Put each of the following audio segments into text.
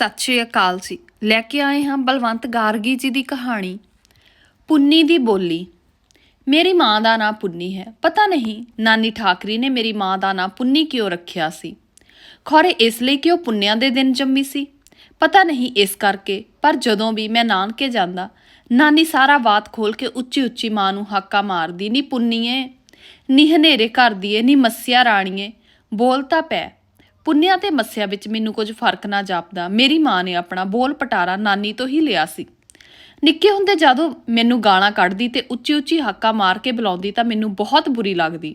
ਸਤਿ ਸ਼੍ਰੀ ਅਕਾਲ ਜੀ। ਲੈ ਕੇ ਆਏ ਹਾਂ ਬਲਵੰਤ ਗਾਰਗੀ ਜੀ ਦੀ ਕਹਾਣੀ, ਪੁੰਨੀ ਦੀ ਬੋਲੀ। ਮੇਰੀ ਮਾਂ ਦਾ ਨਾਂ ਪੁੰਨੀ ਹੈ। ਪਤਾ ਨਹੀਂ, ਨਾਨੀ ਠਾਕਰੀ ਨੇ ਮੇਰੀ ਮਾਂ ਦਾ ਨਾਂ ਪੁੰਨੀ ਕਿਉਂ ਰੱਖਿਆ ਸੀ? ਖੌਰੇ ਇਸ ਲਈ ਕਿ ਉਹ ਪੁੰਨਿਆਂ ਦੇ ਦਿਨ ਜੰਮੀ ਸੀ? ਪਤਾ ਨਹੀਂ ਇਸ ਕਰਕੇ, ਪਰ ਜਦੋਂ ਵੀ ਮੈਂ ਨਾਨਕੇ ਜਾਂਦਾ, ਨਾਨੀ ਸਾਰਾ ਬਾਤ ਖੋਲ ਕੇ ਉੱਚੀ ਉੱਚੀ ਮਾਂ ਨੂੰ ਹਾਕਾ ਮਾਰਦੀ, ਨੀ ਪੁੰਨੀਏ, ਨੀ ਹਨੇਰੇ ਕਰਦੀ ਏ ਨੀ ਮੱਸਿਆ ਰਾਣੀਏ ਬੋਲ ਤਾਂ ਪੈ। ਪੁੰਨਿਆ ਤੇ ਮੱਸਿਆ ਵਿੱਚ ਮੈਨੂੰ ਕੁਝ ਫ਼ਰਕ ਨਾ ਜਾਪਦਾ। ਮੇਰੀ ਮਾਂ ਨੇ ਆਪਣਾ ਬੋਲ ਪਟਾਰਾ ਨਾਨੀ ਤੋਂ ਹੀ ਲਿਆ ਸੀ। ਨਿੱਕੇ ਹੁੰਦੇ ਜਦੋਂ ਮੈਨੂੰ ਗਾਲਾਂ ਕੱਢਦੀ ਤੇ ਉੱਚੀ ਉੱਚੀ ਹੱਕਾ ਮਾਰ ਕੇ ਬੁਲਾਉਂਦੀ ਤਾਂ ਮੈਨੂੰ ਬਹੁਤ ਬੁਰੀ ਲੱਗਦੀ।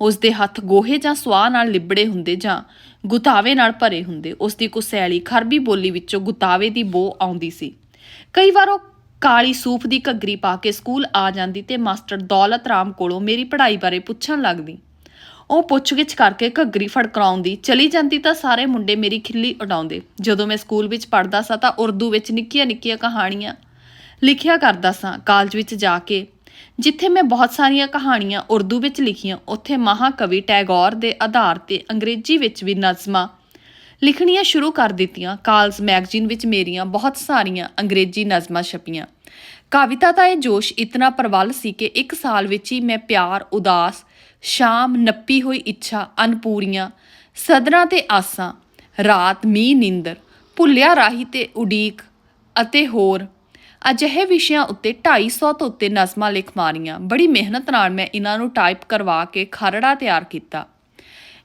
ਉਸ ਦੇ ਹੱਥ ਗੋਹੇ ਜਾਂ ਸਵਾਹ ਨਾਲ ਲਿਬੜੇ ਹੁੰਦੇ ਜਾਂ ਗੁਤਾਵੇ ਨਾਲ ਭਰੇ ਹੁੰਦੇ। ਉਸ ਦੀ ਕੁਸੈਲੀ ਖਰਬੀ ਬੋਲੀ ਵਿੱਚੋਂ ਗੁਤਾਵੇ ਦੀ ਬੋ ਆਉਂਦੀ ਸੀ। ਕਈ ਵਾਰ ਉਹ ਕਾਲੀ ਸੂਫ ਦੀ ਘੱਗਰੀ ਪਾ ਕੇ ਸਕੂਲ ਆ ਜਾਂਦੀ ਤੇ ਮਾਸਟਰ ਦੌਲਤ ਰਾਮ ਕੋਲੋਂ ਮੇਰੀ ਪੜ੍ਹਾਈ ਬਾਰੇ ਪੁੱਛਣ ਲੱਗਦੀ। ਉਹ ਪੁੱਛਗਿੱਛ ਕਰਕੇ ਘੱਗਰੀ ਫੜਕਰਾਉਂਦੀ ਚਲੀ ਜਾਂਦੀ ਤਾਂ ਸਾਰੇ ਮੁੰਡੇ ਮੇਰੀ ਖਿੱਲੀ ਉਡਾਉਂਦੇ। ਜਦੋਂ ਮੈਂ ਸਕੂਲ ਵਿੱਚ ਪੜ੍ਹਦਾ ਸਾਂ ਤਾਂ ਉਰਦੂ ਵਿੱਚ ਨਿੱਕੀਆਂ ਨਿੱਕੀਆਂ ਕਹਾਣੀਆਂ ਲਿਖਿਆ ਕਰਦਾ ਸਾਂ ਕਾਲਜ ਵਿੱਚ ਜਾ ਕੇ। ਜਿੱਥੇ ਮੈਂ ਬਹੁਤ ਸਾਰੀਆਂ ਕਹਾਣੀਆਂ ਉਰਦੂ ਵਿੱਚ ਲਿਖੀਆਂ, ਉੱਥੇ ਮਹਾਕਵੀ ਟੈਗੋਰ ਦੇ ਆਧਾਰ ਤੇ ਅੰਗਰੇਜ਼ੀ ਵਿੱਚ ਵੀ ਨਜ਼ਮਾਂ ਲਿਖਣੀਆਂ ਸ਼ੁਰੂ ਕਰ ਦਿੱਤੀਆਂ। ਕਾਲਜ ਮੈਗਜ਼ੀਨ ਵਿੱਚ ਮੇਰੀਆਂ ਬਹੁਤ ਸਾਰੀਆਂ ਅੰਗਰੇਜ਼ੀ ਨਜ਼ਮਾਂ ਛਪੀਆਂ। ਕਵਿਤਾ ਦਾ ਇਹ ਜੋਸ਼ ਇਤਨਾ ਪ੍ਰਬਲ ਸੀ ਕਿ ਇੱਕ ਸਾਲ ਵਿੱਚ ਹੀ ਮੈਂ ਪਿਆਰ, ਉਦਾਸ ਸ਼ਾਮ ਨੱਪੀ ਹੋਈ ਇੱਛਾ ਅਨਪੂਰੀਆਂ ਸਦਰਾਂ ਤੇ ਆਸਾਂ, ਰਾਤ ਮੀਂਹ ਨਿੰਦਰ, ਭੁੱਲਿਆ ਰਾਹੀ ਤੇ ਉਡੀਕ ਅਤੇ ਹੋਰ। ਅਜਿਹੇ ਵਿਸ਼ਿਆਂ ਉੱਤੇ 250 ਤੋਂ ਉੱਤੇ ਨਜ਼ਮਾਂ ਲਿਖ ਮਾਰੀਆਂ। ਬੜੀ ਮਿਹਨਤ ਨਾਲ ਮੈਂ ਇਹਨਾਂ ਨੂੰ ਟਾਈਪ ਕਰਵਾ ਕੇ ਖਰੜਾ ਤਿਆਰ ਕੀਤਾ।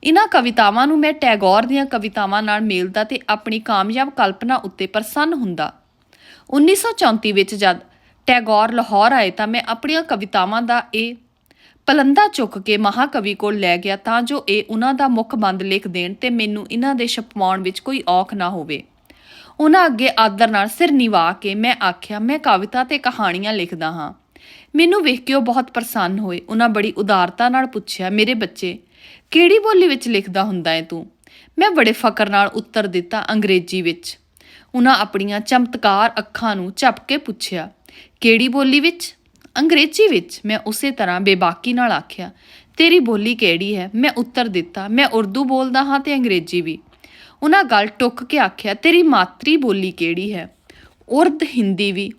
ਇਹਨਾਂ ਕਵਿਤਾਵਾਂ ਨੂੰ ਮੈਂ ਟੈਗੋਰ ਦੀਆਂ ਕਵਿਤਾਵਾਂ ਨਾਲ ਮੇਲਦਾ ਤੇ ਆਪਣੀ ਕਾਮਯਾਬ ਕਲਪਨਾ ਉੱਤੇ ਪ੍ਰਸੰਨ ਹੁੰਦਾ। 1934 ਵਿੱਚ ਜਦ ਟੈਗੋਰ ਲਾਹੌਰ ਆਏ ਤਾਂ ਮੈਂ ਆਪਣੀਆਂ ਕਵਿਤਾਵਾਂ ਦਾ ਇਹ ਪਲੰਦਾ ਚੁੱਕ ਕੇ ਮਹਾਕਵੀ ਕੋਲ ਲੈ ਗਿਆ ਤਾਂ ਜੋ ਇਹ ਉਹਨਾਂ ਦਾ ਮੁੱਖ ਬੰਦ ਲਿਖ ਦੇਣ ਤੇ ਮੈਨੂੰ ਇਹਨਾਂ ਦੇ ਛਪਵਾਉਣ ਵਿੱਚ ਕੋਈ ਔਖ ਨਾ ਹੋਵੇ। ਉਹਨਾਂ ਅੱਗੇ ਆਦਰ ਨਾਲ ਸਿਰ ਨਿਵਾ ਕੇ ਮੈਂ ਆਖਿਆ, ਮੈਂ ਕਵਿਤਾ ਤੇ ਕਹਾਣੀਆਂ ਲਿਖਦਾ ਹਾਂ। ਮੈਨੂੰ ਵੇਖ ਕੇ ਉਹ ਬਹੁਤ ਪ੍ਰਸੰਨ ਹੋਏ। ਉਹਨਾਂ ਬੜੀ ਉਦਾਰਤਾ ਨਾਲ ਪੁੱਛਿਆ, ਮੇਰੇ ਬੱਚੇ, ਕਿਹੜੀ ਬੋਲੀ ਵਿੱਚ ਲਿਖਦਾ ਹੁੰਦਾ ਹੈ ਤੂੰ? ਮੈਂ ਬੜੇ ਫਕਰ ਨਾਲ ਉੱਤਰ ਦਿੱਤਾ, ਅੰਗਰੇਜ਼ੀ ਵਿੱਚ। ਉਹਨਾਂ ਆਪਣੀਆਂ ਚਮਤਕਾਰ ਅੱਖਾਂ ਨੂੰ ਝਪਕ ਕੇ ਪੁੱਛਿਆ, ਕਿਹੜੀ ਬੋਲੀ ਵਿੱਚ? ਅੰਗਰੇਜ਼ੀ ਵਿੱਚ ਮੈਂ ਉਸੇ ਤਰ੍ਹਾਂ ਬੇਬਾਕੀ ਨਾਲ ਆਖਿਆ, ਤੇਰੀ ਬੋਲੀ ਕਿਹੜੀ ਹੈ? ਮੈਂ ਉੱਤਰ ਦਿੱਤਾ, ਮੈਂ ਉਰਦੂ ਬੋਲਦਾ ਹਾਂ ਤੇ ਅੰਗਰੇਜ਼ੀ ਵੀ। ਉਹਨਾਂ ਗੱਲ ਟੁੱਕ ਕੇ ਆਖਿਆ, ਤੇਰੀ ਮਾਤਰੀ ਬੋਲੀ ਕਿਹੜੀ ਹੈ? ਉਰਦ ਹਿੰਦੀ ਵੀ।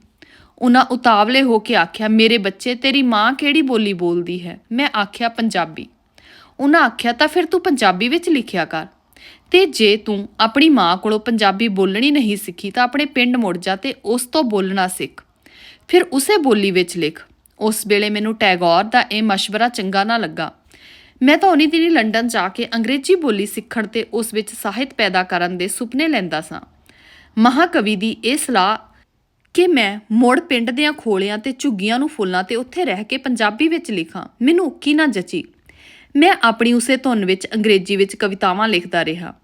ਉਹਨਾਂ ਉਤਾਵਲੇ ਹੋ ਕੇ ਆਖਿਆ, ਮੇਰੇ ਬੱਚੇ, ਤੇਰੀ ਮਾਂ ਕਿਹੜੀ ਬੋਲੀ ਬੋਲਦੀ ਹੈ? ਮੈਂ ਆਖਿਆ, ਪੰਜਾਬੀ। ਉਹਨਾਂ ਆਖਿਆ, ਤਾਂ ਫਿਰ ਤੂੰ ਪੰਜਾਬੀ ਵਿੱਚ ਲਿਖਿਆ ਕਰ। ਤੇ ਜੇ ਤੂੰ ਆਪਣੀ ਮਾਂ ਕੋਲੋਂ ਪੰਜਾਬੀ ਬੋਲਣੀ ਨਹੀਂ ਸਿੱਖੀ, ਤਾਂ ਆਪਣੇ ਪਿੰਡ ਮੁੜ ਜਾ ਤੇ ਉਸ ਤੋਂ ਬੋਲਣਾ ਸਿੱਖ। ਫਿਰ ਉਸੇ ਬੋਲੀ ਵਿੱਚ ਲਿਖ, ਉਸ ਵੇਲੇ ਮੈਨੂੰ ਟੈਗੋਰ ਦਾ ਇਹ مشਵਰਾ ਚੰਗਾ ਨਾ ਲੱਗਾ। ਮੈਂ ਤਾਂ ਉਨੀ ਦਿਨੀ ਲੰਡਨ ਜਾ ਕੇ ਅੰਗਰੇਜ਼ੀ ਬੋਲੀ ਸਿੱਖਣ ਤੇ ਉਸ ਵਿੱਚ ਸਾਹਿਤ ਪੈਦਾ ਕਰਨ ਦੇ ਸੁਪਨੇ ਲੈਂਦਾ ਸਾਂ। ਮਹਾਕਵੀ ਦੀ ਇਹ ਸਲਾਹ ਕਿ ਮੈਂ ਮੋੜ ਪਿੰਡ ਦੀਆਂ ਖੋਲਿਆਂ ਤੇ ਝੁੱਗੀਆਂ ਨੂੰ ਫੁੱਲਾਂ ਤੇ ਉੱਥੇ ਰਹਿ ਕੇ ਪੰਜਾਬੀ ਵਿੱਚ ਲਿਖਾਂ, ਮੈਨੂੰ ਉੱਕੀ ਨਾ ਜਚੀ। ਮੈਂ ਆਪਣੀ ਉਸੇ ਧੁਨ ਵਿੱਚ ਅੰਗਰੇਜ਼ੀ ਵਿੱਚ ਕਵਿਤਾਵਾਂ ਲਿਖਦਾ ਰਿਹਾ।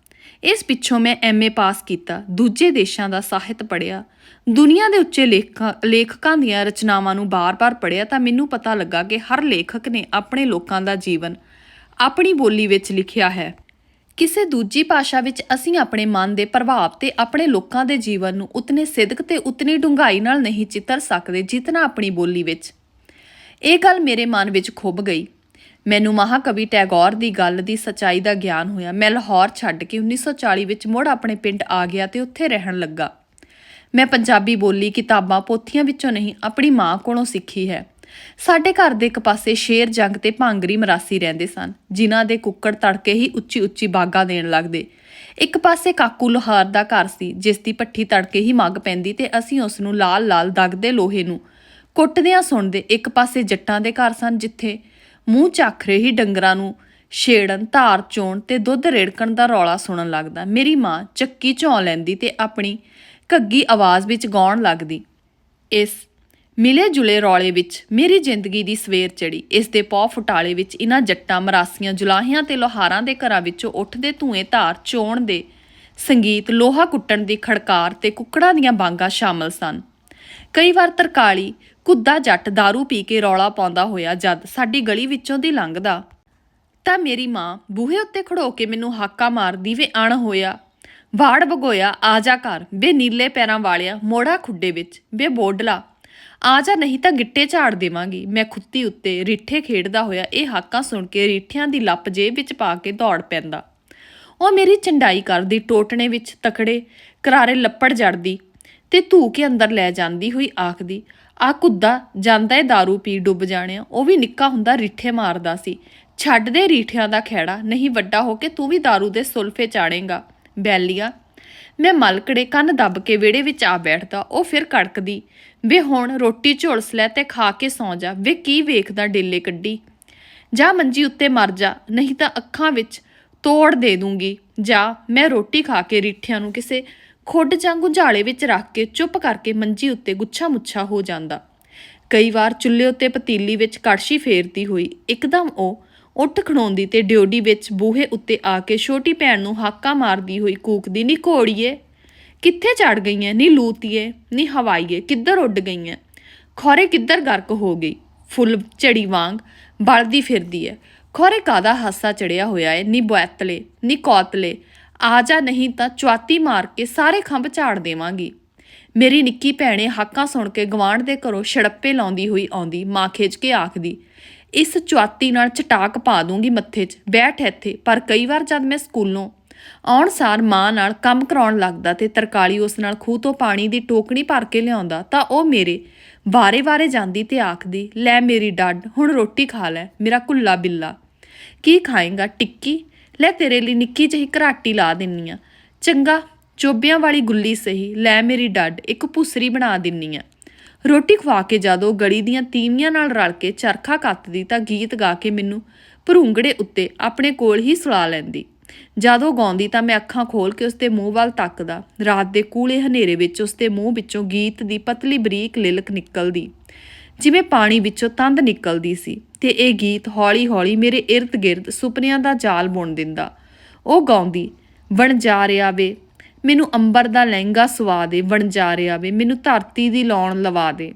ਇਸ ਪਿੱਛੋਂ ਮੈਂ ਐਮਏ ਪਾਸ ਕੀਤਾ, ਦੂਜੇ ਦੇਸ਼ਾਂ ਦਾ ਸਾਹਿਤ ਪੜ੍ਹਿਆ ਦੁਨੀਆ ਦੇ ਉੱਚੇ ਲੇਖਕਾਂ ਲੇਖਕਾਂ ਦੀਆਂ ਰਚਨਾਵਾਂ ਨੂੰ ਬਾਰ-ਬਾਰ ਪੜ੍ਹਿਆ ਤਾਂ ਮੈਨੂੰ ਪਤਾ ਲੱਗਾ ਕਿ ਹਰ ਲੇਖਕ ਨੇ ਆਪਣੇ ਲੋਕਾਂ ਦਾ ਜੀਵਨ ਆਪਣੀ ਬੋਲੀ ਵਿੱਚ ਲਿਖਿਆ ਹੈ। ਕਿਸੇ ਦੂਜੀ ਭਾਸ਼ਾ ਵਿੱਚ ਅਸੀਂ ਆਪਣੇ ਮਨ ਦੇ ਪ੍ਰਭਾਵ ਤੇ ਆਪਣੇ ਲੋਕਾਂ ਦੇ ਜੀਵਨ ਨੂੰ ਉਤਨੇ ਸਿਦਕ ਤੇ ਉਤਨੀ ਡੂੰਘਾਈ ਨਾਲ ਨਹੀਂ ਚਿੱਤਰ ਸਕਦੇ ਜਿਤਨਾ ਆਪਣੀ ਬੋਲੀ ਵਿੱਚ। ਇਹ ਗੱਲ ਮੇਰੇ ਮਨ ਵਿੱਚ ਖੁੱਭ ਗਈ। ਮੈਨੂੰ ਮਹਾਕਵੀ ਟੈਗੋਰ ਦੀ ਗੱਲ ਦੀ ਸਚਾਈ ਦਾ ਗਿਆਨ ਹੋਇਆ। ਮੈਂ ਲਾਹੌਰ ਛੱਡ ਕੇ 1940 ਵਿੱਚ ਮੁੜ ਆਪਣੇ ਪਿੰਡ ਆ ਗਿਆ ਤੇ ਉੱਥੇ ਰਹਿਣ ਲੱਗਾ। ਮੈਂ ਪੰਜਾਬੀ ਬੋਲੀ ਕਿਤਾਬਾਂ ਪੋਥੀਆਂ ਵਿੱਚੋਂ ਨਹੀਂ, ਆਪਣੀ ਮਾਂ ਕੋਲੋਂ ਸਿੱਖੀ ਹੈ। ਸਾਡੇ ਘਰ ਦੇ ਇੱਕ ਪਾਸੇ ਸ਼ੇਰ ਜੰਗ ਤੇ ਭਾਂਗਰੀ ਮਰਾਸੀ ਰਹਿੰਦੇ ਸਨ, ਜਿਨ੍ਹਾਂ ਦੇ ਕੁੱਕੜ ਤੜਕੇ ਹੀ ਉੱਚੀ ਉੱਚੀ ਬਾਗਾ ਦੇਣ ਲੱਗਦੇ। ਇੱਕ ਪਾਸੇ ਕਾਕੂ ਲੋਹਾਰ ਦਾ ਘਰ ਸੀ, ਜਿਸ ਦੀ ਪੱਠੀ ਤੜਕੇ ਹੀ ਮੱਗ ਪੈਂਦੀ ਤੇ ਅਸੀਂ ਉਸ ਨੂੰ ਲਾਲ ਲਾਲ ਦਗਦੇ ਲੋਹੇ ਨੂੰ। ਕੁੱਟਦਿਆਂ ਸੁਣਦੇ ਇੱਕ ਪਾਸੇ ਜੱਟਾਂ ਦੇ ਘਰ ਸਨ, ਜਿੱਥੇ ਮੂੰਹ ਚੱਖਰੇ ਹੀ ਡੰਗਰਾਂ ਨੂੰ ਛੇੜਨ, ਧਾਰ ਚੋਣ ਤੇ ਦੁੱਧ ਰੇੜਕਣ ਦਾ ਰੌਲਾ ਸੁਣਨ ਲੱਗਦਾ। ਮੇਰੀ ਮਾਂ ਚੱਕੀ ਝੌਂ ਲੈਂਦੀ ਤੇ ਆਪਣੀ ਘੱਗੀ ਆਵਾਜ਼ ਵਿੱਚ ਗਾਉਣ ਲੱਗਦੀ। ਇਸ ਮਿਲੇ ਜੁਲੇ ਰੌਲੇ ਵਿੱਚ ਮੇਰੀ ਜ਼ਿੰਦਗੀ ਦੀ ਸਵੇਰ ਚੜੀ ਇਸ ਦੇ ਪੌ ਫੁਟਾਲੇ ਵਿੱਚ ਇਹਨਾਂ ਜੱਟਾਂ ਮਰਾਸੀਆਂ ਜੁਲਾਹਿਆਂ ਤੇ ਲੋਹਾਰਾਂ ਦੇ ਘਰਾਂ ਵਿੱਚੋਂ ਉੱਠਦੇ ਧੂਏ ਧਾਰ ਚੋਣ ਦੇ ਸੰਗੀਤ, ਲੋਹਾ ਕੁੱਟਣ ਦੀ ਖੜਕਾਰ ਤੇ ਕੁੱਕੜਾਂ ਦੀਆਂ ਬਾਂਗਾਂ ਸ਼ਾਮਲ ਸਨ। ਕਈ ਵਾਰ ਤਰਕਾਲੀ, ਕੁੱਦਾ ਜੱਟ दारू ਪੀ ਕੇ ਰੌਲਾ ਪਾਉਂਦਾ ਹੋਇਆ ਜਦ ਸਾਡੀ ਗਲੀ ਵਿੱਚੋਂ ਦੀ ਲੰਘਦਾ, ਤਾਂ ਮੇਰੀ ਮਾਂ ਬੂਹੇ ਉੱਤੇ ਖੜੋ ਕੇ ਮੈਨੂੰ ਹਾਕਾ ਮਾਰਦੀ ਵੇ ਅਣ ਹੋਇਆ। ਵਾੜ ਭਗੋਇਆ ਆ ਜਾ ਘਰ ਬੇ ਨੀਲੇ ਪੈਰਾਂ ਵਾਲਿਆ ਮੋੜਾ ਖੁੱਡੇ ਵਿੱਚ ਬੇ ਬੋਡਲਾ ਆ ਜਾ ਨਹੀਂ ਤਾਂ ਗਿੱਟੇ ਝਾੜ ਦੇਵਾਂਗੀ ਮੈਂ ਖੁੱਤੀ ਉੱਤੇ ਰੀਠੇ ਖੇਡਦਾ ਹੋਇਆ ਇਹ ਹਾਕਾਂ ਸੁਣ ਕੇ ਰੀਠਿਆਂ ਦੀ ਲੱਪ ਜੇਬ ਵਿੱਚ ਪਾ ਕੇ ਦੌੜ ਪੈਂਦਾ ਉਹ ਮੇਰੀ ਚੰਡਾਈ ਕਰਦੀ ਟੋਟਣੇ ਵਿੱਚ ਤਕੜੇ ਕਰਾਰੇ ਲੱਪੜ ਜੜਦੀ ਤੇ ਧੂ ਕੇ ਅੰਦਰ ਲੈ ਜਾਂਦੀ ਹੋਈ ਆਖਦੀ ਆ ਕੁੱਦਾ ਜਾਂਦਾ ਏ दारू ਪੀ ਡੁੱਬ ਜਾਣਿਆ ਉਹ ਵੀ ਨਿੱਕਾ ਹੁੰਦਾ ਰੀਠੇ ਮਾਰਦਾ ਸੀ ਛੱਡ ਦੇ ਰੀਠਿਆਂ ਦਾ ਖੈੜਾ ਨਹੀਂ ਵੱਡਾ ਹੋ ਕੇ ਤੂੰ ਵੀ दारू ਦੇ ਸੁਲਫੇ ਚਾੜੇਂਗਾ ਬੈਲੀਆ। ਮੈਂ ਮਲਕੜੇ ਕੰਨ ਦੱਬ ਕੇ ਵਿਹੜੇ ਵਿੱਚ ਆ ਬੈਠਦਾ, ਉਹ ਫਿਰ ਕੜਕਦੀ, ਵੇ ਹੁਣ ਰੋਟੀ ਝੋਲਸ ਲੈ ਤੇ ਖਾ ਕੇ ਸੌਂ ਜਾ, ਵੇ ਕੀ ਵੇਖਦਾ ਡੇਲੇ ਕੱਢੀ? ਜਾ ਮੰਜੀ ਉੱਤੇ ਮਰ ਜਾ, ਨਹੀਂ ਤਾਂ ਅੱਖਾਂ ਵਿੱਚ ਤੋੜ ਦੇ ਦੂੰਗੀ। ਜਾ, ਮੈਂ ਰੋਟੀ ਖਾ ਕੇ ਰੀਠਿਆਂ ਨੂੰ ਕਿਸੇ ਖੁੱਡ ਜਾਂ ਗੁੰਝਾਲੇ ਵਿੱਚ ਰੱਖ ਕੇ ਚੁੱਪ ਕਰਕੇ ਮੰਜੀ ਉੱਤੇ ਗੁੱਛਾ ਮੁੱਛਾ ਹੋ ਜਾਂਦਾ। ਕਈ ਵਾਰ ਚੁੱਲ੍ਹੇ ਉੱਤੇ ਪਤੀਲੀ ਵਿੱਚ ਕੜਛੀ ਫੇਰਦੀ ਹੋਈ, ਇੱਕਦਮ ਉਹ ਉੱਠ ਖੜੋਂਦੀ ਤੇ ਡਿਓਡੀ ਵਿੱਚ ਬੂਹੇ ਉੱਤੇ ਆ ਕੇ ਛੋਟੀ ਭੈਣ ਨੂੰ ਹਾਕਾ ਮਾਰਦੀ ਹੋਈ ਕੂਕਦੀ, ਨੀ ਘੋੜੀਏ, ਕਿੱਥੇ ਚੜ ਗਈਆਂ? ਨੀ ਲੂਤੀਏ, ਨੀ ਹਵਾਈਏ, ਕਿੱਧਰ ਉੱਡ ਗਈਆਂ? ਖੋਰੇ ਕਿੱਧਰ ਗਰਕ ਹੋ ਗਈ? ਫੁੱਲ ਝੜੀ ਵਾਂਗ ਬਲਦੀ ਫਿਰਦੀ ਐ। ਖੋਰੇ ਕਾਦਾ ਹਾਸਾ ਚੜਿਆ ਹੋਇਆ ਏ ਨੀ ਬੈਤਲੇ ਨੀ ਕੌਤਲੇ, ਆ ਜਾ ਨਹੀਂ ਤਾਂ ਚੁਆਤੀ ਮਾਰ ਕੇ ਸਾਰੇ ਖੰਭ ਝਾੜ ਦੇਵਾਂਗੀ। ਮੇਰੀ ਨਿੱਕੀ ਭੈਣੇ ਹਾਕਾਂ ਸੁਣ ਕੇ ਗਵਾਂਢ ਦੇ ਘਰੋਂ ਛੜੱਪੇ ਲਾਉਂਦੀ ਹੋਈ ਆਉਂਦੀ, ਮਾਂ ਖਿੱਚ ਕੇ ਆਖਦੀ ਇਸ ਚੁਆਤੀ ਨਾਲ ਚਟਾਕ ਪਾ ਦੂੰਗੀ ਮੱਥੇ 'ਚ। ਬੈਠ ਇੱਥੇ, ਪਰ ਕਈ ਵਾਰ ਜਦ ਮੈਂ ਸਕੂਲੋਂ ਆਉਣ ਸਾਰ ਮਾਂ ਨਾਲ ਕੰਮ ਕਰਾਉਣ ਲੱਗਦਾ ਤੇ ਤਰਕਾਲੀ ਉਸ ਨਾਲ ਖੂਹ ਤੋਂ ਪਾਣੀ ਦੀ ਟੋਕਣੀ ਭਰ ਕੇ ਲਿਆਉਂਦਾ, ਤਾਂ ਉਹ ਮੇਰੇ ਵਾਰੇ-ਵਾਰੇ ਜਾਂਦੀ ਤੇ ਆਖਦੀ, ਲੈ ਮੇਰੀ ਡੱਡ ਹੁਣ ਰੋਟੀ ਖਾ ਲੈ, ਮੇਰਾ ਕੁੱਲਾ ਬਿੱਲਾ। ਕੀ ਖਾਏਗਾ, ਟਿੱਕੀ? ਲੈ ਤੇਰੇ ਲਈ ਨਿੱਕੀ ਜਿਹੀ ਘਰਾਟੀ ਲਾ ਦਿੰਨੀ ਆ। ਚੰਗਾ, ਚੋਬਿਆਂ ਵਾਲੀ ਗੁੱਲੀ ਸਹੀ, ਲੈ ਮੇਰੀ ਡੱਡ ਇੱਕ ਭੁਸਰੀ ਬਣਾ ਦਿੰਨੀ ਆ। ਰੋਟੀ ਖਵਾ ਕੇ ਜਦੋਂ ਗੜੀ ਦੀਆਂ ਤੀਵੀਆਂ ਨਾਲ ਰਲ ਕੇ ਚਰਖਾ ਕੱਤਦੀ ਤਾਂ ਗੀਤ ਗਾ ਕੇ ਮੈਨੂੰ ਭਰੂੰਗੜੇ ਉੱਤੇ ਆਪਣੇ ਕੋਲ ਹੀ ਸੁਲਾ ਲੈਂਦੀ। ਜਦੋਂ ਗਾਉਂਦੀ ਤਾਂ ਮੈਂ ਅੱਖਾਂ ਖੋਲ ਕੇ ਉਸਦੇ ਮੂੰਹ ਵੱਲ ਤੱਕਦਾ। ਰਾਤ ਦੇ ਕੂਲੇ ਹਨੇਰੇ ਵਿੱਚ ਉਸਦੇ ਮੂੰਹ ਵਿੱਚੋਂ ਗੀਤ ਦੀ ਪਤਲੀ ਬਰੀਕ ਲਿਲਕ ਨਿਕਲਦੀ। ਜਿਵੇਂ ਪਾਣੀ ਵਿੱਚੋਂ ਤੰਦ ਨਿਕਲਦੀ ਸੀ ਤੇ ਇਹ ਗੀਤ ਹੌਲੀ-ਹੌਲੀ ਮੇਰੇ ਇਰਦ-ਗਿਰਦ ਸੁਪਨਿਆਂ ਦਾ ਜਾਲ ਬੁਣ ਦਿੰਦਾ। ਉਹ ਗਾਉਂਦੀ, ਬਣ ਜਾ ਰਿਹਾ ਵੇ ਮੈਨੂੰ ਅੰਬਰ ਦਾ ਲਹਿੰਗਾ ਸਵਾ ਦੇ, ਬਣ ਰਿਹਾ ਵੇ, ਮੈਨੂੰ ਧਰਤੀ ਦੀ ਲਾਉਣ ਲਵਾ ਦੇ।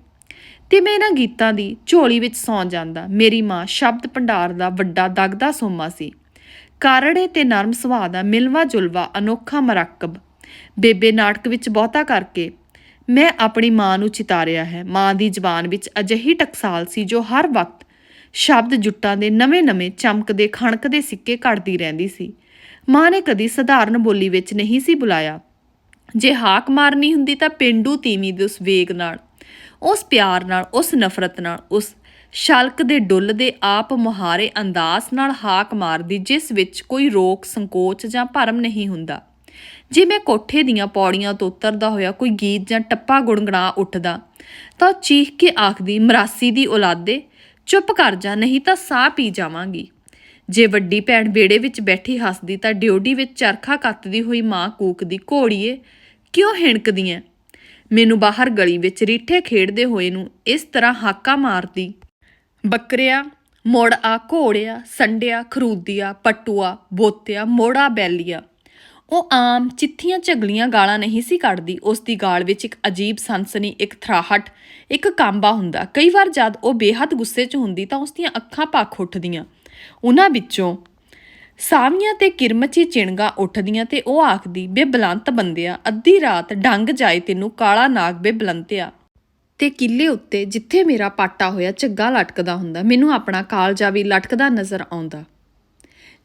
ਤੇ ਮੈਂ ਇਹਨਾਂ ਗੀਤਾਂ ਦੀ ਝੋਲੀ ਵਿੱਚ ਸੌਂ ਜਾਂਦਾ। ਮੇਰੀ ਮਾਂ ਸ਼ਬਦ ਭੰਡਾਰ ਦਾ ਵੱਡਾ ਦਗਦਾ ਸੋਮਾ ਸੀ। ਕਾਰੜੇ ਤੇ ਨਰਮ ਸੁਭਾਅ ਦਾ ਮਿਲਵਾ ਜੁਲਵਾ ਅਨੋਖਾ ਮਰਕਬ। ਬੇਬੇ ਨਾਟਕ ਵਿੱਚ ਬਹੁਤਾ ਕਰਕੇ ਮੈਂ ਆਪਣੀ ਮਾਂ ਨੂੰ ਚਿਤਾਰਿਆ ਹੈ। ਮਾਂ ਦੀ ਜ਼ਬਾਨ ਵਿੱਚ ਅਜਿਹੀ ਟਕਸਾਲ ਸੀ ਜੋ ਹਰ ਵਕਤ ਸ਼ਬਦ ਜੁੱਟਾਂ ਦੇ ਨਵੇਂ-ਨਵੇਂ ਚਮਕਦੇ, ਖਣਕਦੇ ਸਿੱਕੇ ਘੜਦੀ ਰਹਿੰਦੀ ਸੀ। ਮਾਂ ਨੇ ਕਦੀ ਸਧਾਰਨ ਬੋਲੀ ਵਿੱਚ ਨਹੀਂ ਸੀ ਬੁਲਾਇਆ। ਜੇ ਹਾਕ ਮਾਰਨੀ ਹੁੰਦੀ ਤਾਂ ਪਿੰਡੂ ਤੀਵੀਂ ਦੇ ਉਸ ਵੇਗ ਨਾਲ, ਉਸ ਪਿਆਰ ਨਾਲ, ਉਸ ਨਫ਼ਰਤ ਨਾਲ, ਉਸ ਸ਼ਲਕ ਦੇ ਡੁੱਲ ਦੇ ਆਪ ਮੁਹਾਰੇ ਅੰਦਾਜ਼ ਨਾਲ ਹਾਕ ਮਾਰਦੀ, ਜਿਸ ਵਿੱਚ ਕੋਈ ਰੋਕ, ਸੰਕੋਚ ਜਾਂ ਭਰਮ ਨਹੀਂ ਹੁੰਦਾ। ਜੇ ਮੈਂ ਕੋਠੇ ਦੀਆਂ ਪੌੜੀਆਂ ਤੋਂ ਉਤਰਦਾ ਹੋਇਆ ਕੋਈ ਗੀਤ ਜਾਂ ਟੱਪਾ ਗੁੰਗਣਾ ਉੱਠਦਾ, ਤਾਂ ਉਹ ਚੀਖ ਕੇ ਆਖਦੀ, ਮਰਾਸੀ ਦੀ ਔਲਾਦੇ, ਚੁੱਪ ਕਰ ਜਾ, ਨਹੀਂ ਤਾਂ ਸਾਹ ਪੀ ਜਾਵਾਂਗੀ। ਜੇ ਵੱਡੀ ਭੈਣ ਵਿਹੜੇ ਵਿੱਚ ਬੈਠੀ ਹੱਸਦੀ ਤਾਂ ਡਿਓਡੀ ਵਿੱਚ ਚਰਖਾ ਕੱਤਦੀ ਹੋਈ ਮਾਂ ਕੂਕਦੀ, ਘੋੜੀਏ, ਕਿਉਂ ਹਿਣਕਦੀ ਐ? ਮੈਨੂੰ ਬਾਹਰ ਗਲੀ ਵਿੱਚ ਰੀਠੇ ਖੇਡਦੇ ਹੋਏ ਨੂੰ ਇਸ ਤਰ੍ਹਾਂ ਹਾਕਾ ਮਾਰਦੀ। ਬੱਕਰਿਆ, ਮੋੜ ਆ ਘੋੜਿਆ, ਸੰਡਿਆ, ਖਰੂਦੀਆ, ਪਟੂਆ, ਬੋਤਿਆ, ਮੋੜਾ ਬੈਲੀਆ। ਉਹ ਆਮ ਚਿੱਥੀਆਂ ਝਗਲੀਆਂ ਗਾਲਾਂ ਨਹੀਂ ਸੀ ਕੱਢਦੀ। ਉਸ ਦੀ ਗਾਲ ਵਿੱਚ ਇੱਕ ਅਜੀਬ ਸਨਸਨੀ, ਇੱਕ ਥਰਾਹਟ, ਇੱਕ ਕਾਂਬਾ ਹੁੰਦਾ। ਕਈ ਵਾਰ ਜਦ ਉਹ ਬੇਹੱਦ ਗੁੱਸੇ 'ਚ ਹੁੰਦੀ ਤਾਂ ਉਸ ਦੀਆਂ ਅੱਖਾਂ ਭੱਖ ਉੱਠਦੀਆਂ। ਉਹਨਾਂ ਵਿੱਚੋਂ ਸਾਵੀਆਂ ਤੇ ਕਿਰਮਚੀ ਚਿਣਗਾ ਉੱਠਦੀਆਂ ਤੇ ਉਹ ਆਖਦੀ ਬੇਬਲੰਤ ਬੰਦਿਆ, ਅੱਧੀ ਰਾਤ ਡੰਗ ਜਾਏ ਤੈਨੂੰ, ਕਾਲਾ ਨਾਗ ਬੇਬਲੰਤਿਆ ਤੇ ਕਿੱਲੇ ਉੱਤੇ ਜਿੱਥੇ ਮੇਰਾ ਪਾਟਾ ਹੋਇਆ, ਝੱਗਾ ਲਟਕਦਾ ਹੁੰਦਾ, ਮੈਨੂੰ ਆਪਣਾ ਕਾਲਜਾ ਵੀ ਲਟਕਦਾ ਨਜ਼ਰ ਆਉਂਦਾ।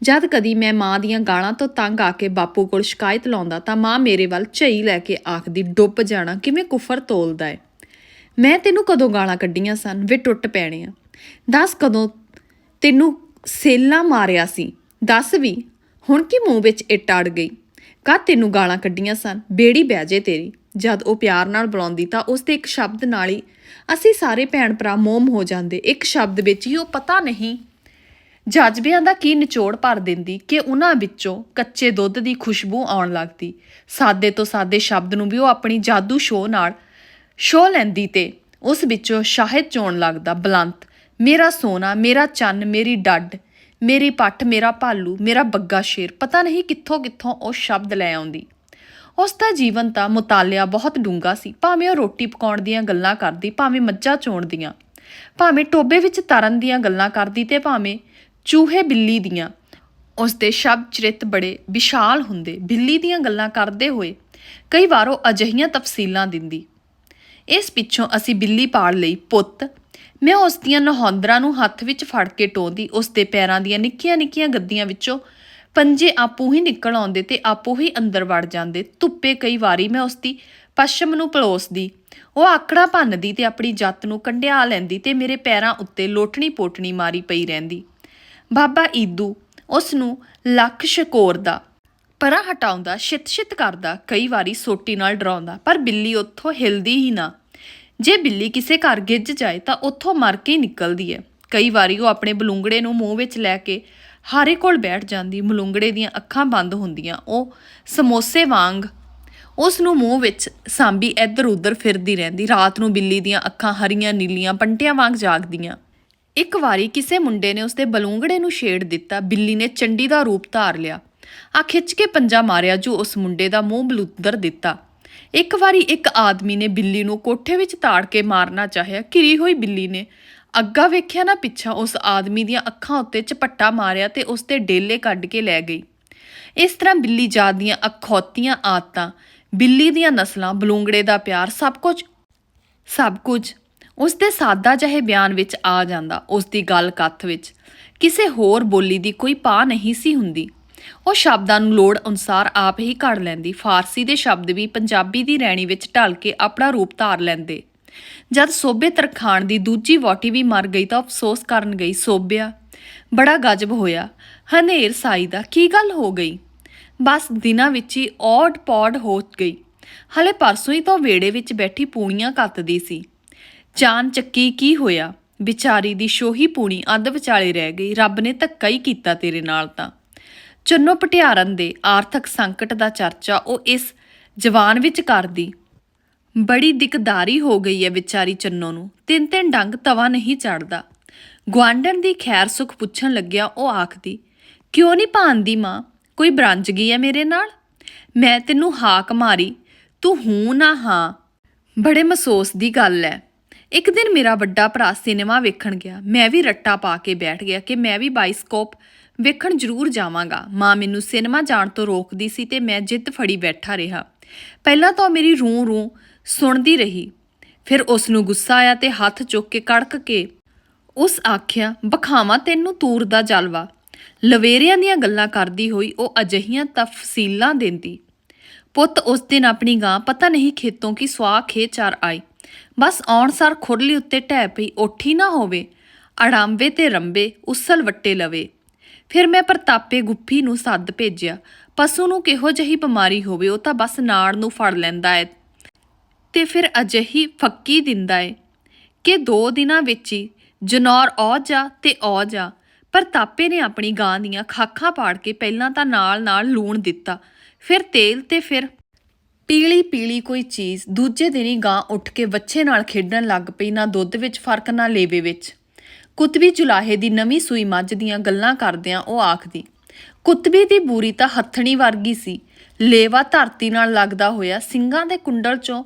ਜਦ ਕਦੀ ਮੈਂ ਮਾਂ ਦੀਆਂ ਗਾਲਾਂ ਤੋਂ ਤੰਗ ਆ ਕੇ ਬਾਪੂ ਕੋਲ ਸ਼ਿਕਾਇਤ ਲਾਉਂਦਾ, ਤਾਂ ਮਾਂ ਮੇਰੇ ਵੱਲ ਝਈ ਲੈ ਕੇ ਆਖਦੀ, ਡੁੱਬ ਜਾਣਾ, ਕਿਵੇਂ ਕੁਫਰ ਤੋਲਦਾ ਏ? ਮੈਂ ਤੈਨੂੰ ਕਦੋਂ ਗਾਲਾਂ ਕੱਢੀਆਂ ਸਨ? ਵੇ ਟੁੱਟ ਪੈਣੇ ਆ ਦੱਸ ਕਦੋਂ ਤੈਨੂੰ ਸੇਲਾ ਮਾਰਿਆ ਸੀ। ਦੱਸ ਵੀ, ਹੁਣ ਕੀ ਮੂੰਹ ਵਿੱਚ ਇੱਟ ਅੜ ਗਈ? ਕਾ ਤੈਨੂੰ ਗਾਲਾਂ ਕੱਢੀਆਂ ਸਨ? ਬੇੜੀ ਬਹਿ ਜੇ ਤੇਰੀ। ਜਦ ਉਹ ਪਿਆਰ ਨਾਲ ਬੁਲਾਉਂਦੀ ਤਾਂ ਉਸ ਦੇ ਇੱਕ ਸ਼ਬਦ ਨਾਲ ਹੀ ਅਸੀਂ ਸਾਰੇ ਭੈਣ ਭਰਾ ਮੋਮ ਹੋ ਜਾਂਦੇ। ਇੱਕ ਸ਼ਬਦ ਵਿੱਚ ਹੀ ਉਹ ਪਤਾ ਨਹੀਂ। ਜਜ਼ਬਿਆਂ ਦਾ ਕੀ ਨਿਚੋੜ ਭਰ ਦਿੰਦੀ ਕਿ ਉਹਨਾਂ ਵਿੱਚੋਂ ਕੱਚੇ ਦੁੱਧ ਦੀ ਖੁਸ਼ਬੂ ਆਉਣ ਲੱਗਦੀ। ਸਾਦੇ ਤੋਂ ਸਾਦੇ ਸ਼ਬਦ ਨੂੰ ਵੀ ਉਹ ਆਪਣੀ ਜਾਦੂ ਸ਼ੋਅ ਨਾਲ ਸ਼ੋਅ ਲੈਂਦੀ ਤੇ ਉਸ ਵਿੱਚੋਂ ਸ਼ਾਹਿਦ ਚੋਣ ਲੱਗਦਾ, ਬਲੰਤ। ਮੇਰਾ ਸੋਨਾ, ਮੇਰਾ ਚੰਨ, ਮੇਰੀ ਡੱਡ, ਮੇਰੀ ਪੱਠ, ਮੇਰਾ ਭਾਲੂ, ਮੇਰਾ ਬੱਗਾ ਸ਼ੇਰ, ਪਤਾ ਨਹੀਂ ਕਿੱਥੋਂ ਕਿੱਥੋਂ ਉਹ ਸ਼ਬਦ ਲੈ ਆਉਂਦੀ। ਉਸ ਦਾ ਜੀਵਨ ਤਾਂ ਮੁਤਾਲਿਆ ਬਹੁਤ ਡੂੰਗਾ ਸੀ, ਭਾਵੇਂ ਉਹ ਰੋਟੀ ਪਕਾਉਣ ਦੀਆਂ ਗੱਲਾਂ ਕਰਦੀ, ਭਾਵੇਂ ਮੱਝਾਂ ਚੋਣ ਦੀਆਂ, ਭਾਵੇਂ ਟੋਬੇ ਵਿੱਚ ਤਰਨ ਦੀਆਂ ਗੱਲਾਂ ਕਰਦੀ ਤੇ ਭਾਵੇਂ ਚੂਹੇ ਬਿੱਲੀ ਦੀਆਂ। ਉਸ ਦੇ ਸ਼ਬਦ ਚਰਿਤ ਬੜੇ ਵਿਸ਼ਾਲ ਹੁੰਦੇ, ਬਿੱਲੀ ਦੀਆਂ ਗੱਲਾਂ ਕਰਦੇ ਹੋਏ ਕਈ ਵਾਰ ਉਹ ਅਜਿਹੀਆਂ ਤਫਸੀਲਾਂ ਦਿੰਦੀ। ਇਸ ਪਿੱਛੋਂ ਅਸੀਂ ਬਿੱਲੀ ਪਾਲ ਲਈ, ਪੁੱਤ ਮੈਂ ਉਸ ਦੀਆਂ ਨਹੌਂਦਰਾਂ ਨੂੰ ਹੱਥ ਵਿੱਚ ਫੜ ਕੇ ਟੋਂਦੀ ਉਸ ਦੇ ਪੈਰਾਂ ਦੀਆਂ ਨਿੱਕੀਆਂ ਨਿੱਕੀਆਂ ਗੱਦੀਆਂ ਵਿੱਚੋਂ ਪੰਜੇ ਆਪੂ ਹੀ ਨਿਕਲ ਆਉਂਦੇ ਤੇ ਆਪੂ ਹੀ ਅੰਦਰ ਵੜ ਜਾਂਦੇ। ਧੁੱਪੇ ਕਈ ਵਾਰੀ ਮੈਂ ਉਸਦੀ ਪਸ਼ਮ ਨੂੰ ਪਲੋਸਦੀ, ਉਹ ਆਕੜਾ ਭੰਨਦੀ ਤੇ ਆਪਣੀ ਜੱਤ ਨੂੰ ਕੰਢਿਆ ਲੈਂਦੀ ਤੇ ਮੇਰੇ ਪੈਰਾਂ ਉੱਤੇ ਲੋਟਣੀ ਪੋਟਣੀ ਮਾਰੀ ਪਈ ਰਹਿੰਦੀ। ਬਾਬਾ ਈਦੂ ਉਸ ਨੂੰ ਲੱਖ ਸ਼ਕੋਰਦਾ ਪਰਾਂ ਹਟਾਉਂਦਾ, ਛਿਤ-ਛਿਤ ਕਰਦਾ, ਕਈ ਵਾਰੀ ਸੋਟੀ ਨਾਲ ਡਰਾਉਂਦਾ, ਪਰ ਬਿੱਲੀ ਉੱਥੋਂ ਹਿਲਦੀ ਹੀ ਨਾ। ਜੇ ਬਿੱਲੀ ਕਿਸੇ ਘਰ ਗਿੱਜ ਜਾਏ ਤਾਂ ਉੱਥੋਂ ਮਰ ਕੇ ਨਿਕਲਦੀ ਹੈ। ਕਈ ਵਾਰੀ ਉਹ ਆਪਣੇ ਬਲੂੰਗੜੇ ਨੂੰ ਮੂੰਹ ਵਿੱਚ ਲੈ ਕੇ ਹਾਰੇ ਕੋਲ ਬੈਠ ਜਾਂਦੀ ਮਲੂੰਗੜੇ ਦੀਆਂ ਅੱਖਾਂ ਬੰਦ ਹੁੰਦੀਆਂ। ਉਹ ਸਮੋਸੇ ਵਾਂਗ ਉਸ ਨੂੰ ਮੂੰਹ ਵਿੱਚ ਸਾਂਭੀ ਇੱਧਰ ਉੱਧਰ ਫਿਰਦੀ ਰਹਿੰਦੀ। ਰਾਤ ਨੂੰ ਬਿੱਲੀ ਦੀਆਂ ਅੱਖਾਂ ਹਰੀਆਂ, ਨੀਲੀਆਂ, ਪੰਟਿਆਂ ਵਾਂਗ ਜਾਗਦੀਆਂ। ਇੱਕ ਵਾਰੀ ਕਿਸੇ ਮੁੰਡੇ ਨੇ ਉਸਦੇ ਬਲੂੰਗੜੇ ਨੂੰ ਛੇੜ ਦਿੱਤਾ। ਬਿੱਲੀ ਨੇ ਚੰਡੀ ਦਾ ਰੂਪ ਧਾਰ ਲਿਆ। ਆ ਖਿੱਚ ਕੇ ਪੰਜਾ ਮਾਰਿਆ ਜੋ ਉਸ ਮੁੰਡੇ ਦਾ ਮੂੰਹ ਬਲੂਦਰ ਦਿੱਤਾ। ਇੱਕ ਵਾਰੀ ਇੱਕ ਆਦਮੀ ਨੇ ਬਿੱਲੀ ਨੂੰ ਕੋਠੇ ਵਿੱਚ ਤਾੜ ਕੇ ਮਾਰਨਾ ਚਾਹਿਆ, ਘਿਰੀ ਹੋਈ ਬਿੱਲੀ ਨੇ। ਅੱਗਾ ਵੇਖਿਆ ਨਾ ਪਿੱਛਾ, ਉਸ ਆਦਮੀ ਦੀਆਂ ਅੱਖਾਂ ਉੱਤੇ ਝਪੱਟਾ ਮਾਰਿਆ ਤੇ ਉਸ ਤੇ ਡੇਲੇ ਕੱਢ ਕੇ ਲੈ ਗਈ। ਇਸ ਤਰ੍ਹਾਂ ਬਿੱਲੀ ਜਾਤ ਦੀਆਂ ਅਖੌਤੀਆਂ ਆਦਤਾਂ, ਬਿੱਲੀ ਦੀਆਂ ਨਸਲਾਂ, ਬਲੂੰਗੜੇ ਦਾ ਪਿਆਰ, ਸਭ ਕੁਝ ਸਭ ਕੁਝ ਉਸ ਦੇ ਸਾਦਾ ਜਿਹੇ ਬਿਆਨ ਵਿੱਚ ਆ ਜਾਂਦਾ, ਉਸ ਦੀ ਗੱਲ ਕੱਥ ਵਿੱਚ। ਕਿਸੇ ਹੋਰ ਬੋਲੀ ਦੀ ਕੋਈ ਪਾ ਨਹੀਂ ਸੀ ਹੁੰਦੀ। ਉਹ ਸ਼ਬਦਾਂ ਨੂੰ ਲੋੜ ਅਨੁਸਾਰ ਆਪ ਹੀ ਘੜ ਲੈਂਦੀ। ਫਾਰਸੀ ਦੇ ਸ਼ਬਦ ਵੀ ਪੰਜਾਬੀ ਦੀ ਰੈਣੀ ਵਿੱਚ ਢਲ ਕੇ ਆਪਣਾ ਰੂਪ ਧਾਰ ਲੈਂਦੇ। ਜਦ ਸੋਬੇ ਤਰਖਾਣ ਦੀ ਦੂਜੀ ਵੋਟੀ ਵੀ ਮਰ ਗਈ ਤਾਂ ਅਫਸੋਸ ਕਰਨ ਗਈ ਸੋਬਿਆ ਬੜਾ ਗਜਬ ਹੋਇਆ। ਹਨੇਰ ਸਾਈ ਦਾ ਕੀ ਗੱਲ ਹੋ ਗਈ? ਬਸ ਦਿਨਾਂ ਵਿੱਚ ਹੀ ਔਡ ਪੌਡ ਹੋ ਗਈ। ਹਲੇ ਪਰਸੋਂ ਹੀ ਤਾਂ ਉਹ ਵਿਹੜੇ ਵਿੱਚ ਬੈਠੀ ਪੂਣੀਆਂ ਕੱਤਦੀ ਸੀ। ਚਾਨ ਚੱਕੀ ਕੀ ਹੋਇਆ? ਵਿਚਾਰੀ ਦੀ ਸ਼ੋਹੀ ਪੂਣੀ ਅੱਧ ਵਿਚਾਲੇ ਰਹਿ ਗਈ। ਰੱਬ ਨੇ ਧੱਕਾ ਹੀ ਕੀਤਾ ਤੇਰੇ ਨਾਲ ਤਾਂ। ਚੰਨੋ ਪਟਿਆਰਨ ਦੇ ਆਰਥਿਕ ਸੰਕਟ ਦਾ ਚਰਚਾ ਉਹ ਇਸ ਜਵਾਨ ਵਿੱਚ ਕਰਦੀ ਬੜੀ ਦਿਕਦਾਰੀ ਹੋ ਗਈ ਹੈ ਵਿਚਾਰੀ ਚੰਨੋ ਨੂੰ। ਤਿੰਨ ਤਿੰਨ ਡੰਗ ਤਵਾ ਨਹੀਂ ਚੜਦਾ। ਗਵਾਂਡਣ ਦੀ ਖੈਰ ਸੁਖ ਪੁੱਛਣ ਲੱਗਿਆ ਉਹ ਆਖਦੀ, ਕਿਉਂ ਨਹੀਂ ਭਾਂਦੀ ਮਾਂ? ਕੋਈ ਬਰੰਜ ਗਈ ਹੈ ਮੇਰੇ ਨਾਲ? ਮੈਂ ਤੈਨੂੰ ਹਾਕ ਮਾਰੀ। ਤੂੰ ਹੂੰ ਨਾ ਹਾਂ। ਬੜੇ ਮਹਿਸੂਸ ਦੀ ਗੱਲ ਹੈ। ਇੱਕ ਦਿਨ ਮੇਰਾ ਵੱਡਾ ਭਰਾ ਸਿਨੇਮਾ ਵੇਖਣ ਗਿਆ। ਮੈਂ ਵੀ ਰੱਟਾ ਪਾ ਕੇ ਬੈਠ ਗਿਆ ਕਿ ਮੈਂ ਵੀ ਬਾਈਸਕੋਪ ਵੇਖਣ ਜ਼ਰੂਰ ਜਾਵਾਂਗਾ। ਮਾਂ ਮੈਨੂੰ ਸਿਨੇਮਾ ਜਾਣ ਤੋਂ ਰੋਕਦੀ ਸੀ ਤੇ ਮੈਂ ਜਿੱਦ ਫੜੀ ਬੈਠਾ ਰਿਹਾ। ਪਹਿਲਾਂ ਤਾਂ ਉਹ ਮੇਰੀ ਰੂੰ ਰੂੰ ਸੁਣਦੀ ਰਹੀ। ਫਿਰ ਉਸ ਨੂੰ ਗੁੱਸਾ ਆਇਆ ਤੇ ਹੱਥ ਚੁੱਕ ਕੇ ਕੜਕ ਕੇ ਉਸ ਆਖਿਆ ਬਖਾਵਾ ਤੈਨੂੰ ਤੂਰ ਦਾ ਜਲਵਾ। ਲਵੇਰਿਆਂ ਦੀਆਂ ਗੱਲਾਂ ਕਰਦੀ ਹੋਈ ਉਹ ਅਜਹੀਆਂ ਤਫਸੀਲਾਂ ਦਿੰਦੀ। ਪੁੱਤ, ਉਸ ਦਿਨ ਆਪਣੀ ਗਾਂ ਪਤਾ ਨਹੀਂ ਖੇਤੋਂ ਕੀ ਸਵਾਹ ਖੇ ਚਾਰ ਆਈ। ਬਸ ਆਉਣ ਸਾਰ ਖੁਰਲੀ ਉੱਤੇ ਢਹਿ ਪਈ ਓਠੀ ਨਾ ਹੋਵੇ। ਅੜਾਂਬੇ ਤੇ ਰੰਬੇ, ਉਸਲ ਵੱਟੇ ਲਵੇ। ਫਿਰ ਮੈਂ ਪ੍ਰਤਾਪੇ ਗੁੱਫੀ ਨੂੰ ਸੱਦ ਭੇਜਿਆ। ਪਸ਼ੂ ਨੂੰ ਕਿਹੋ ਜਿਹੀ ਬਿਮਾਰੀ ਹੋਵੇ, ਉਹ ਤਾਂ ਬਸ ਨਾੜ ਨੂੰ ਫੜ ਲੈਂਦਾ ਹੈ ਤੇ ਫਿਰ ਅਜਹੀ ਫੱਕੀ ਦਿੰਦਾ ਏ ਕਿ ਦੋ ਦਿਨਾਂ ਵਿੱਚ ਹੀ ਜਨੌਰ ਔ ਜਾ ਤੇ ਔ ਜਾ। ਪਰ ਤਾਪੇ ਨੇ ਆਪਣੀ ਗਾਂ ਦੀਆਂ ਖਾਖਾਂ ਪਾੜ ਕੇ ਪਹਿਲਾਂ ਤਾਂ ਨਾਲ-ਨਾਲ ਲੂਣ ਦਿੱਤਾ। ਫਿਰ ਤੇਲ ਤੇ ਫਿਰ ਪੀਲੀ ਪੀਲੀ ਕੋਈ ਚੀਜ਼ ਦੂਜੇ ਦਿਨ ਹੀ ਗਾਂ ਉੱਠ ਕੇ ਬੱਚੇ ਨਾਲ ਖੇਡਣ ਲੱਗ ਪਈ, ਨਾ ਦੁੱਧ ਵਿੱਚ ਫ਼ਰਕ, ਨਾ ਲੇਵੇ ਵਿੱਚ। ਕੁਤਬੀ ਜੁਲਾਹੇ ਦੀ ਨਵੀਂ ਸੂਈ ਮੱਝ ਦੀਆਂ ਗੱਲਾਂ ਕਰਦਿਆਂ ਉਹ ਆਖਦੀ, ਕੁਤਬੀ ਦੀ ਬੂਰੀ ਤਾਂ ਹੱਥਣੀ ਵਰਗੀ ਸੀ। ਲੇਵਾ ਧਰਤੀ ਨਾਲ ਲੱਗਦਾ ਹੋਇਆ ਸਿੰਘਾਂ ਦੇ ਕੁੰਡਲ ਚੋਂ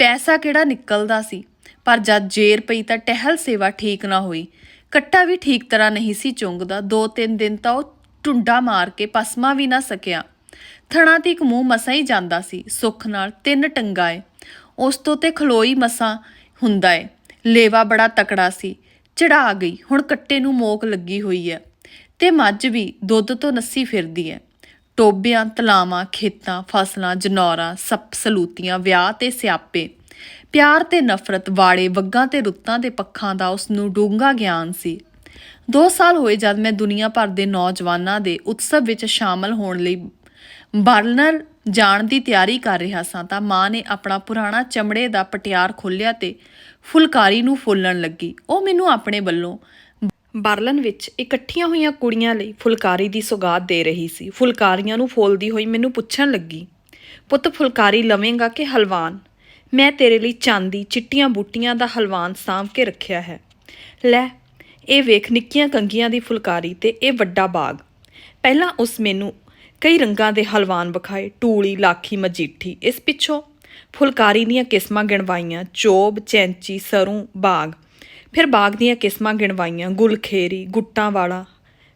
ਪੈਸਾ ਕਿਹੜਾ ਨਿਕਲਦਾ ਸੀ? ਪਰ ਜਦ ਜੇਰ ਪਈ ਤਾਂ ਟਹਿਲ ਸੇਵਾ ਠੀਕ ਨਾ ਹੋਈ। ਕੱਟਾ ਵੀ ਠੀਕ ਤਰ੍ਹਾਂ ਨਹੀਂ ਸੀ ਚੁੰਗਦਾ। ਦੋ ਤਿੰਨ ਦਿਨ ਤਾਂ ਉਹ ਟੁੰਡਾ ਮਾਰ ਕੇ ਪਸਮਾ ਵੀ ਨਾ ਸਕਿਆ। ਥਣਾ ਤੇ ਇੱਕ ਮੂੰਹ ਮਸਾਂ ਹੀ ਜਾਂਦਾ ਸੀ। ਸੁੱਖ ਨਾਲ ਤਿੰਨ ਟੰਗਾਏ। ਉਸ ਤੋਂ ਤੇ ਖਲੋਈ ਮਸਾਂ ਹੁੰਦਾ ਏ। ਲੇਵਾ ਬੜਾ ਤਕੜਾ ਸੀ। ਚੜਾ ਗਈ। ਹੁਣ ਕੱਟੇ ਨੂੰ ਮੋਕ ਲੱਗੀ ਹੋਈ ਹੈ ਤੇ ਮੱਝ ਵੀ ਦੁੱਧ ਤੋਂ ਨੱਸੀ ਫਿਰਦੀ ਹੈ ਟੋਬਿਆਂ, ਤਲਾਵਾਂ, ਖੇਤਾਂ, ਫਸਲਾਂ, ਜਨੌਰਾਂ, ਸੱਪ ਸਲੂਤੀਆਂ, ਵਿਆਹ ਤੇ ਸਿਆਪੇ। ਪਿਆਰ ਤੇ ਨਫ਼ਰਤ ਵਾੜੇ ਵੱਗਾਂ ਤੇ ਰੁੱਤਾਂ ਦੇ ਪੱਖਾਂ ਦਾ ਉਸ ਨੂੰ ਡੂੰਘਾ ਗਿਆਨ ਸੀ। ਦੋ ਸਾਲ ਹੋਏ ਜਦ ਮੈਂ ਦੁਨੀਆ ਭਰ ਦੇ ਨੌਜਵਾਨਾਂ ਦੇ ਉਤਸਵ ਵਿੱਚ ਸ਼ਾਮਲ ਹੋਣ ਲਈ ਬਰਨਰ ਜਾਣ ਦੀ ਤਿਆਰੀ ਕਰ ਰਿਹਾ ਸਾਂ ਤਾਂ ਮਾਂ ਨੇ ਆਪਣਾ ਪੁਰਾਣਾ ਚਮੜੇ ਦਾ ਪਟਿਆਰ ਖੋਲ੍ਹਿਆ ਤੇ ਫੁਲਕਾਰੀ ਨੂੰ ਫੁੱਲਣ ਲੱਗੀ। ਉਹ ਮੈਨੂੰ ਆਪਣੇ ਵੱਲੋਂ ਬਰਲਨ ਵਿੱਚ ਇਕੱਠੀਆਂ ਹੋਈਆਂ ਕੁੜੀਆਂ ਲਈ ਫੁਲਕਾਰੀ ਦੀ ਸੁਗਾਤ ਦੇ ਰਹੀ ਸੀ। ਫੁਲਕਾਰੀਆਂ ਨੂੰ ਫੋਲਦੀ ਹੋਈ ਮੈਨੂੰ ਪੁੱਛਣ ਲੱਗੀ, ਪੁੱਤ, ਫੁਲਕਾਰੀ ਲਵੇਂਗਾ ਕਿ ਹਲਵਾਨ? ਮੈਂ ਤੇਰੇ ਲਈ ਚਾਂਦੀ, ਚਿੱਟੀਆਂ ਬੂਟੀਆਂ ਦਾ ਹਲਵਾਨ ਸਾਂਭ ਕੇ ਰੱਖਿਆ ਹੈ। ਲੈ, ਇਹ ਵੇਖ ਨਿੱਕੀਆਂ ਕੰਗੀਆਂ ਦੀ ਫੁਲਕਾਰੀ ਤੇ ਇਹ ਵੱਡਾ ਬਾਗ। ਪਹਿਲਾਂ ਉਸ ਮੈਨੂੰ ਕਈ ਰੰਗਾਂ ਦੇ ਹਲਵਾਨ ਵਿਖਾਏ, ਟੂਲੀ ਲਾਖੀ ਮਜੀਠੀ, ਇਸ ਪਿੱਛੋਂ ਫੁਲਕਾਰੀ ਦੀਆਂ ਕਿਸਮਾਂ ਗਿਣਵਾਈਆਂ, ਚੋਬ, ਚੈਂਚੀ, ਸਰੋਂ, ਬਾਗ। ਫਿਰ ਬਾਗ ਦੀਆਂ ਕਿਸਮਾਂ ਗਿਣਵਾਈਆਂ, ਗੁਲਖੇਰੀ ਗੁੱਟਾਂ ਵਾਲਾ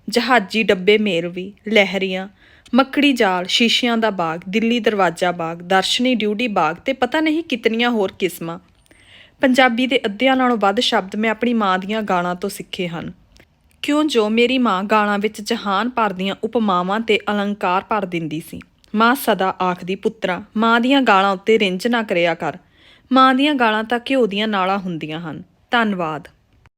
ਜਹਾਜੀ ਡੱਬੇ ਮੇਰਵੀ, ਲਹਿਰੀਆਂ, ਮੱਕੜੀ ਜਾਲ, ਸ਼ੀਸ਼ਿਆਂ ਦਾ ਬਾਗ, ਦਿੱਲੀ ਦਰਵਾਜ਼ਾ ਬਾਗ, ਦਰਸ਼ਨੀ ਡਿਊਟੀ ਬਾਗ ਤੇ ਪਤਾ ਨਹੀਂ ਕਿਤਨੀਆਂ ਹੋਰ ਕਿਸਮਾਂ। ਪੰਜਾਬੀ ਦੇ ਅੱਧਿਆਂ ਨਾਲੋਂ ਵੱਧ ਸ਼ਬਦ ਮੈਂ ਆਪਣੀ ਮਾਂ ਦੀਆਂ ਗਾਲਾਂ ਤੋਂ ਸਿੱਖੇ ਹਨ। ਕਿਉਂ ਜੋ ਮੇਰੀ ਮਾਂ ਗਾਲਾਂ ਵਿੱਚ ਜਹਾਨ ਭਰ ਦੀਆਂ ਉਪਮਾਵਾਂ ਤੇ ਅਲੰਕਾਰ ਭਰ ਦਿੰਦੀ ਸੀ। ਮਾਂ ਸਦਾ ਆਖਦੀ, ਪੁੱਤਰਾ, ਮਾਂ ਦੀਆਂ ਗਾਲਾਂ ਉੱਤੇ ਰਿੰਝ ਨਾ ਕਰਿਆ ਕਰ। ਮਾਂ ਦੀਆਂ ਗਾਲਾਂ ਤਾਂ ਘਿਓ ਦੀਆਂ ਨਾਲਾਂ ਹੁੰਦੀਆਂ ਹਨ। ਧੰਨਵਾਦ।